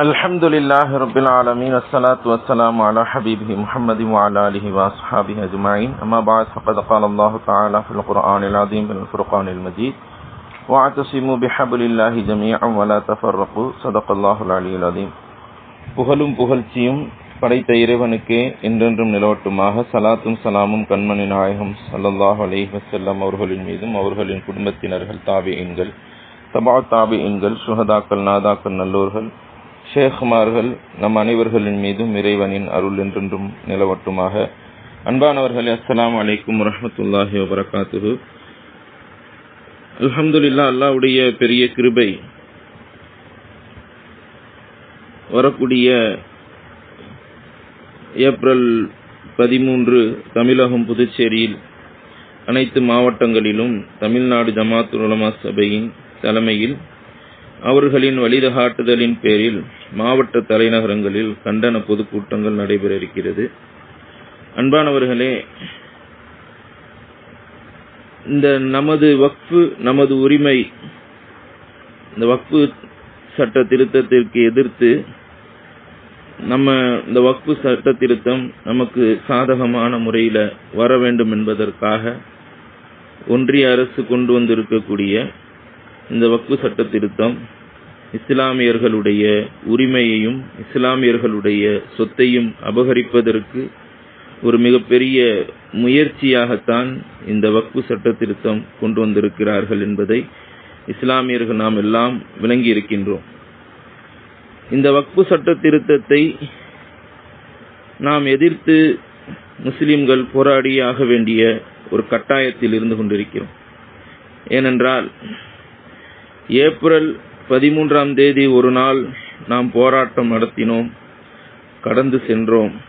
الحمد لله رب العالمين والصلاة والسلام على حبيبه محمد وعلى آله وأصحابه أجمعين أما بعد فقد قال الله تعالى في القرآن العظيم في الفرقان المجيد واعتصموا بحبل الله جميعا ولا تفرقوا صدق الله العلي العظيم புகழும் புகழ்ச்சியும் படைத்த இறைவனுக்கே என்றென்றும் நிலவட்டுமாக சலாத்தும் சலாமும் கண்மணி நாயகம் சல்லல்லாஹ் அலைஹி வஸல்லம் அவர்களின் மீதும் அவர்களின் குடும்பத்தினர்கள் தாபியின்கள் தபா தாபியின்கள் சுஹதாக்கள் நாதாக்கள் நல்லோர்கள் ஷேഖ்மார்கள் நம் அனைவர்களின் மீதும் இறைவனின் அருள் என்றென்றும் நிலவட்டுமாக. அன்பானவர்களே அஸ்லாம் அலைக்கும் வரஹ்மத்துல்லாஹி வபரகாத்துஹு. அல்ஹம்துலில்லாஹ் அல்லாவுடைய பெரிய கிருபை. வரக்கூடிய ஏப்ரல் பதிமூன்று தமிழகம் புதுச்சேரியில் அனைத்து மாவட்டங்களிலும் தமிழ்நாடு ஜமாத் உலமா சபையின் தலைமையில் அவர்களின் வழிகாட்டுதலின் பேரில் மாவட்ட தலைநகரங்களில் கண்டன பொதுக்கூட்டங்கள் நடைபெற இருக்கிறது அன்பானவர்களே இந்த நமது வக்ஃபு நமது உரிமை இந்த வக்ஃபு சட்ட திருத்தத்திற்கு எதிர்த்து நம்ம இந்த வக்ஃபு சட்ட திருத்தம் நமக்கு சாதகமான முறையில் வர வேண்டும் என்பதற்காக ஒன்றிய அரசு கொண்டு வந்திருக்கக்கூடிய இந்த வக்கு சட்ட திருத்தம் இஸ்லாமியர்களுடைய உரிமையையும் இஸ்லாமியர்களுடைய சொத்தையும் அபகரிப்பதற்கு ஒரு மிகப்பெரிய முயற்சியாகத்தான் இந்த வக்கு சட்ட திருத்தம் கொண்டு வந்திருக்கிறார்கள் என்பதை இஸ்லாமியர்கள் நாம் எல்லாம் விளங்கி இருக்கின்றோம். இந்த வக்பு சட்ட திருத்தத்தை நாம் எதிர்த்து முஸ்லிம்கள் போராடியாக வேண்டிய ஒரு கட்டாயத்தில் இருந்து கொண்டிருக்கிறோம். ஏனென்றால் ஏப்ரல் பதிமூன்றாம் தேதி ஒரு நாள் நாம் போராட்டம் நடத்தினோம். கடந்து சென்றோம்.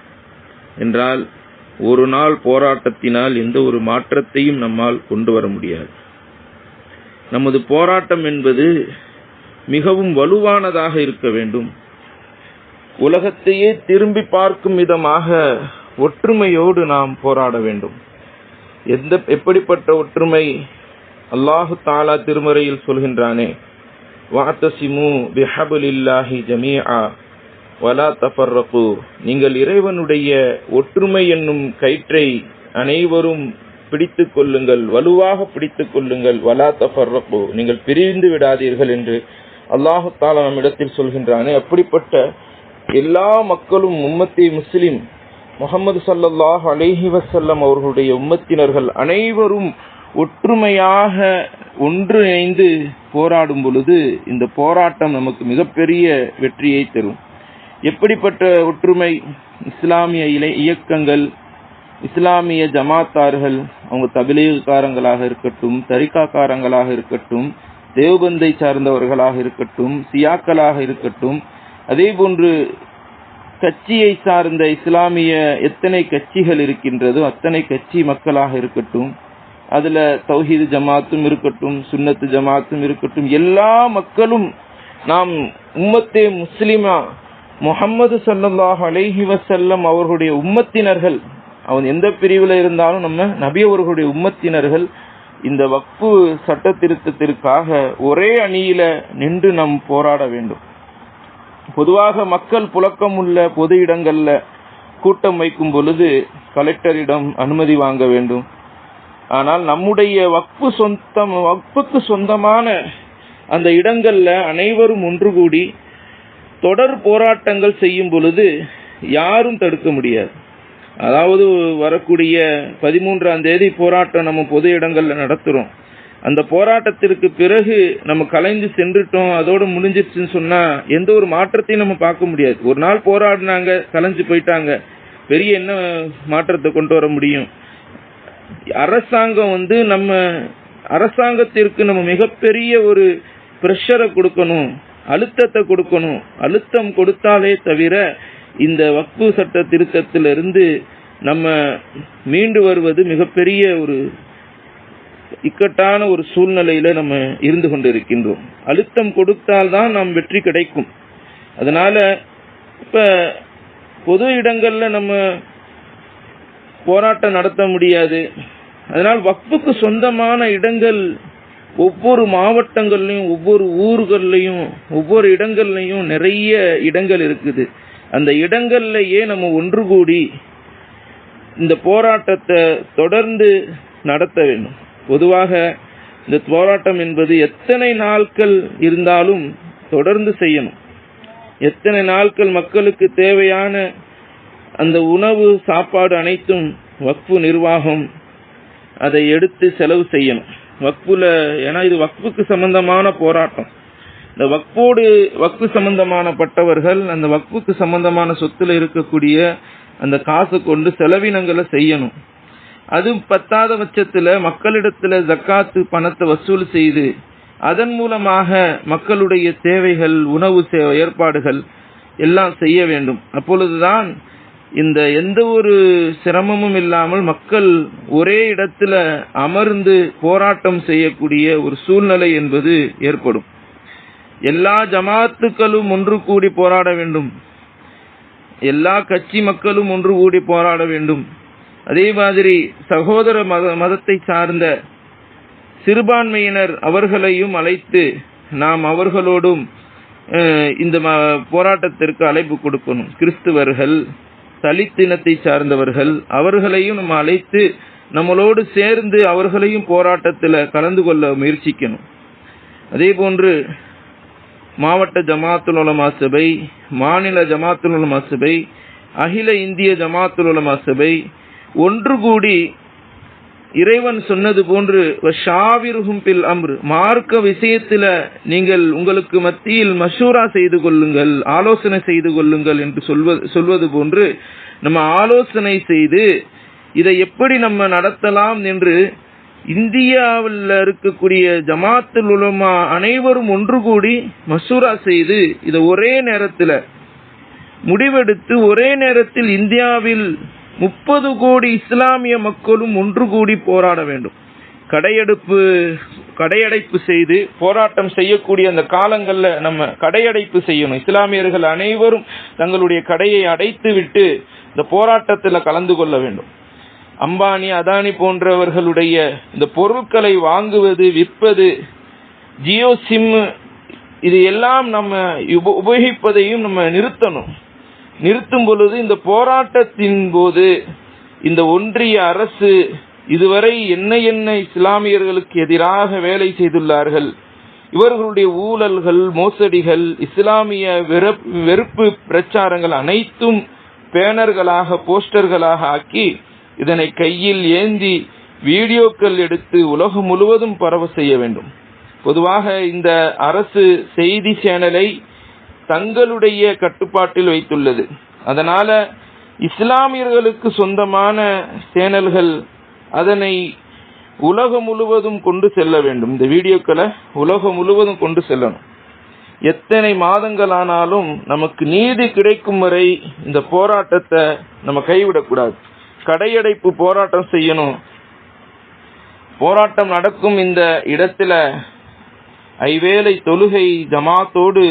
என்றால் ஒரு நாள் போராட்டத்தினால் எந்த ஒரு மாற்றத்தையும் நம்மால் கொண்டு வர முடியாது. நமது போராட்டம் என்பது மிகவும் வலுவானதாக இருக்க வேண்டும். உலகத்தையே திரும்பி பார்க்கும் விதமாக ஒற்றுமையோடு நாம் போராட வேண்டும். எந்த எப்படிப்பட்ட ஒற்றுமை? அல்லாஹு தாலா திருமறையில் சொல்கின்றானே வாத்தசிமு பிஹபுலில்லாஹி ஜமீஆ வலா தஃபர்ரகு. நீங்கள் இறைவனுடைய ஒற்றுமை என்னும் கயிற்றை அனைவரும் பிடித்து கொள்ளுங்கள் வலுவாக பிடித்துக் கொள்ளுங்கள். வலா தஃபர்ரகு. நீங்கள் பிரிந்து விடாதீர்கள் என்று அல்லாஹு தாலா நம்மிடத்தில் சொல்கின்றானே. அப்படிப்பட்ட எல்லா மக்களும் உம்மத்தி முஸ்லிம் முகமது சல்லல்லாஹ் அலேஹி வசல்லம் அவர்களுடைய உம்மத்தினர்கள் அனைவரும் ஒற்றுமையாக ஒன்றிணைந்து போராடும் பொழுது இந்த போராட்டம் நமக்கு மிகப்பெரிய வெற்றியை தரும். எப்படிப்பட்ட ஒற்றுமை? இஸ்லாமிய இலை இயக்கங்கள் இஸ்லாமிய ஜமாத்தார்கள் அவங்க தபிலீகாரங்களாக இருக்கட்டும் தரிகாக்காரங்களாக இருக்கட்டும் தேவபந்தை சார்ந்தவர்களாக இருக்கட்டும் சியாக்களாக இருக்கட்டும் அதே போன்று கட்சியை சார்ந்த இஸ்லாமிய எத்தனை கட்சிகள் இருக்கின்றதோ அத்தனை கட்சி மக்களாக இருக்கட்டும் அதுல தௌஹீது ஜமாத்தும் இருக்கட்டும் சுன்னத்து ஜமாத்தும் இருக்கட்டும் எல்லா மக்களும் நாம் உம்மத்தே முஸ்லிமா முகம்மது சல்லாஹ் அலைஹி வசல்லம் அவர்களுடைய உம்மத்தினர்கள் அவன் எந்த பிரிவில் இருந்தாலும் நம்ம நபி அவர்களுடைய உம்மத்தினர்கள் இந்த வக்பு சட்ட திருத்தத்திற்காக ஒரே அணியில நின்று நாம் போராட வேண்டும். பொதுவாக மக்கள் புழக்கம் உள்ள பொது இடங்கள்ல கூட்டம் வைக்கும் பொழுது கலெக்டரிடம் அனுமதி வாங்க வேண்டும். ஆனால் நம்முடைய வக்பு சொந்தம் வக்புக்கு சொந்தமான அந்த இடங்கள்ல அனைவரும் ஒன்று கூடி தொடர் போராட்டங்கள் செய்யும் பொழுது யாரும் தடுக்க முடியாது. அதாவது வரக்கூடிய பதிமூன்றாம் தேதி போராட்டம் நம்ம பொது இடங்கள்ல நடத்துறோம். அந்த போராட்டத்திற்கு பிறகு நம்ம கலைந்து சென்றுட்டோம் அதோடு முடிஞ்சிருச்சுன்னு சொன்னா எந்த ஒரு மாற்றத்தையும் நம்ம பார்க்க முடியாது. ஒரு நாள் போராடினாங்க கலைஞ்சு போயிட்டாங்க. பெரிய என்ன மாற்றத்தை கொண்டு வர முடியும்? அரசாங்கம் வந்து நம்ம அரசாங்கத்திற்கு நம்ம மிகப்பெரிய ஒரு ப்ரெஷரை கொடுக்கணும் அழுத்தத்தை கொடுக்கணும் அழுத்தம் கொடுத்தாலே தவிர இந்த வக்பு சட்ட திருத்தத்திலிருந்து நம்ம மீண்டு வருவது மிகப்பெரிய ஒரு இக்கட்டான ஒரு சூழ்நிலையில நம்ம இருந்து கொண்டிருக்கின்றோம். அழுத்தம் கொடுத்தால்தான் நாம் வெற்றி கிடைக்கும். அதனால இப்ப பொது இடங்கள்ல நம்ம போராட்டம் நடத்த முடியாது. அதனால் வக்ஃபுக்கு சொந்தமான இடங்கள் ஒவ்வொரு மாவட்டங்கள்லையும் ஒவ்வொரு ஊர்கள்லையும் ஒவ்வொரு இடங்கள்லையும் நிறைய இடங்கள் இருக்குது. அந்த இடங்கள்லயே நம்ம ஒன்று கூடி இந்த போராட்டத்தை தொடர்ந்து நடத்த வேண்டும். பொதுவாக இந்த போராட்டம் என்பது எத்தனை நாட்கள் இருந்தாலும் தொடர்ந்து செய்யணும். எத்தனை நாட்கள் மக்களுக்கு தேவையான அந்த உணவு சாப்பாடு அனைத்தும் வக்ஃபு நிர்வாகம் அதை எடுத்து செலவு செய்யணும். வக்ஃபுல ஏன்னா இது வக்ஃபுக்கு சம்பந்தமான போராட்டம். இந்த வக்ஃபோடு வக்ஃபு சம்பந்தமான பட்டவர்கள் அந்த வக்ஃபுக்கு சம்பந்தமான சொத்துல இருக்கக்கூடிய அந்த காசு கொண்டு செலவினங்களை செய்யணும். அது பத்தாத பட்சத்துல மக்களிடத்துல ஜக்காத்து பணத்தை வசூல் செய்து அதன் மூலமாக மக்களுடைய தேவைகள் உணவு சே- ஏற்பாடுகள் எல்லாம் செய்ய வேண்டும். அப்பொழுதுதான் இந்த எந்த ஒரு சிரமமும் இல்லாமல் மக்கள் ஒரே இடத்துல அமர்ந்து போராட்டம் செய்யக்கூடிய ஒரு சூழ்நிலை என்பது ஏற்படும். எல்லா ஜமாத்துக்களும் ஒன்று கூடி போராட வேண்டும். எல்லா கட்சி மக்களும் ஒன்று கூடி போராட வேண்டும். அதே மாதிரி சகோதர மத மதத்தை சார்ந்த சிறுபான்மையினர் அவர்களையும் அழைத்து நாம் அவர்களோடும் அஹ், இந்த ம- போராட்டத்திற்கு அழைப்பு கொடுக்கணும். கிறிஸ்துவர்கள் தலித்தினத்தை சார்ந்தவர்கள் அவர்களையும் நம்ம அழைத்து நம்மளோடு சேர்ந்து அவர்களையும் போராட்டத்தில் கலந்து கொள்ள முயற்சிக்கணும். அதே போன்று மாவட்ட ஜமாத்துல் உலமா சபை மாநில ஜமாத்துல் உலமா சபை அகில இந்திய ஜமாத்துல் உலமா சபை ஒன்று கூடி இறைவன் சொன்னது போன்று ஷாவிருகும் பில் அம்ரு. மார்க்க விஷயத்துல நீங்கள் உங்களுக்கு மத்தியில் மஷூரா செய்து கொள்ளுங்கள் ஆலோசனை செய்து கொள்ளுங்கள் என்று சொல்வது சொல்வது போன்று நம்ம ஆலோசனை செய்து இதை எப்படி நம்ம நடத்தலாம் என்று இந்தியாவில் இருக்கக்கூடிய ஜமாத்துல் உலமா அனைவரும் ஒன்று கூடி மசூரா செய்து இதை ஒரே நேரத்தில் முடிவெடுத்து ஒரே நேரத்தில் இந்தியாவில் முப்பது கோடி இஸ்லாமிய மக்களும் ஒன்று கூடி போராட வேண்டும். கடையெடுப்பு கடையடைப்பு செய்து போராட்டம் செய்யக்கூடிய அந்த காலங்களில் நம்ம கடையடைப்பு செய்யணும். இஸ்லாமியர்கள் அனைவரும் தங்களுடைய கடையை அடைத்து விட்டு இந்த போராட்டத்தில் கலந்து கொள்ள வேண்டும். அம்பானி அதானி போன்றவர்களுடைய இந்த பொருட்களை வாங்குவது விற்பது ஜியோ சிம் இது எல்லாம் நம்ம உப- உபயோகிப்பதையும் நம்ம நிறுத்தணும். நிறுத்தும் பொழுது இந்த போராட்டத்தின் போது இந்த ஒன்றிய அரசு இதுவரை என்ன என்ன இஸ்லாமியர்களுக்கு எதிராக வேலை செய்துள்ளார்கள் இவர்களுடைய ஊழல்கள் மோசடிகள் இஸ்லாமிய வெறுப்பு பிரச்சாரங்கள் அனைத்தும் பேனர்களாக போஸ்டர்களாக ஆக்கி இதனை கையில் ஏந்தி வீடியோக்கள் எடுத்து உலகம் முழுவதும் பரவ செய்ய வேண்டும். பொதுவாக இந்த அரசு செய்தி சேனலை தங்களுடைய கட்டுப்பாட்டில் வைத்துள்ளது. அதனால இஸ்லாமியர்களுக்கு சொந்தமான சேனல்கள் அதனை உலகம் முழுவதும் கொண்டு செல்ல வேண்டும். இந்த வீடியோக்களை உலகம் முழுவதும் கொண்டு செல்லணும். எத்தனை மாதங்களானாலும் நமக்கு நீதி கிடைக்கும் வரை இந்த போராட்டத்தை நம்ம கைவிடக்கூடாது. கடையடைப்பு போராட்டம் செய்யணும். போராட்டம் நடக்கும் இந்த இடத்துல ஐவேளை தொழுகை ஜமாத்தோடு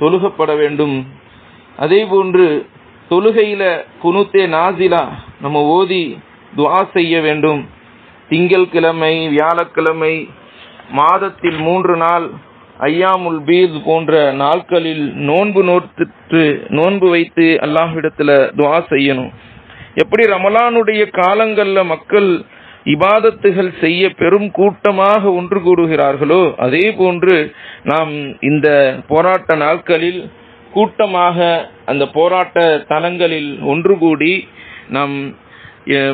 தொழுகப்பட வேண்டும். அதே போன்று தொழுகையில குனுத்தே நாசிலா நம்ம ஓதி துவா செய்ய வேண்டும். திங்கள்கிழமை வியாழக்கிழமை மாதத்தில் மூன்று நாள் ஐயாமுல் பீத் போன்ற நாட்களில் நோன்பு நோட்டு நோன்பு வைத்து அல்லாஹ்விடத்துல துவா செய்யணும். எப்படி ரமலானுடைய காலங்கள்ல மக்கள் இபாதத்துகள் செய்ய பெரும் கூட்டமாக ஒன்று கூடுகிறார்களோ அதே போன்று நாம் இந்த போராட்ட நாட்களில் கூட்டமாக அந்த போராட்ட தலங்களில் ஒன்று கூடி நாம்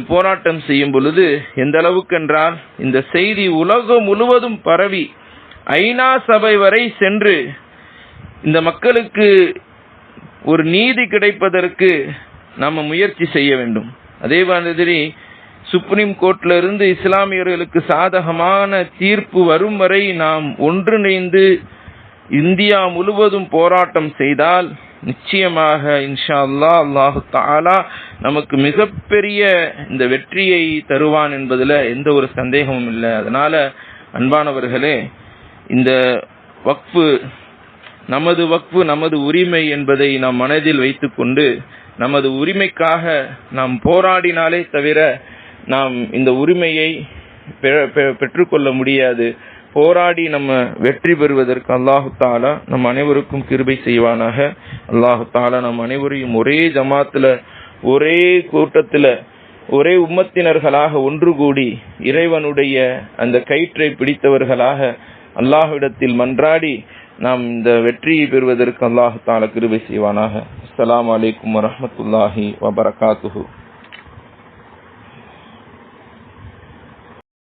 போராட்டம் செய்யும் பொழுது எந்த அளவுக்கென்றால் இந்த செய்தி உலகம் முழுவதும் பரவி ஐநா சபை வரை சென்று இந்த மக்களுக்கு ஒரு நீதி கிடைப்பதற்கு நாம் முயற்சி செய்ய வேண்டும். அதே மாதிரி சுப்ரீம் கோர்ட்ல இருந்து இஸ்லாமியர்களுக்கு சாதகமான தீர்ப்பு வரும் வரை நாம் ஒன்றிணைந்து இந்தியா முழுவதும் போராட்டம் செய்தால் நிச்சயமாக இன்ஷா அல்லா அல்லாஹு தாலா நமக்கு மிகப்பெரிய இந்த வெற்றியை தருவான் என்பதில் எந்த ஒரு சந்தேகமும் இல்லை. அதனால அன்பானவர்களே இந்த வக்ஃபு நமது வக்ஃபு நமது உரிமை என்பதை நாம் மனதில் வைத்துக்கொண்டு நமது உரிமைக்காக நாம் போராடினாலே தவிர நாம் இந்த உரிமையை பெ- பெ- பெற்றுக்கொள்ள முடியாது. போராடி நம்ம வெற்றி பெறுவதற்கு அல்லாஹு தாலா நம் அனைவருக்கும் கிருபை செய்வானாக. அல்லாஹு தாலா நம் அனைவரையும் ஒரே ஜமாத்துல ஒரே கூட்டத்துல ஒரே உம்மத்தினர்களாக ஒன்று கூடி இறைவனுடைய அந்த கயிற்றை பிடித்தவர்களாக அல்லாஹ்விடத்தில் மன்றாடி நாம் இந்த வெற்றியை பெறுவதற்கு அல்லாஹு தாலா கிருபை செய்வானாக. அஸ்லாம் வலைக்கம் வரமத்துல்லாஹி வபரகாத்துஹூ.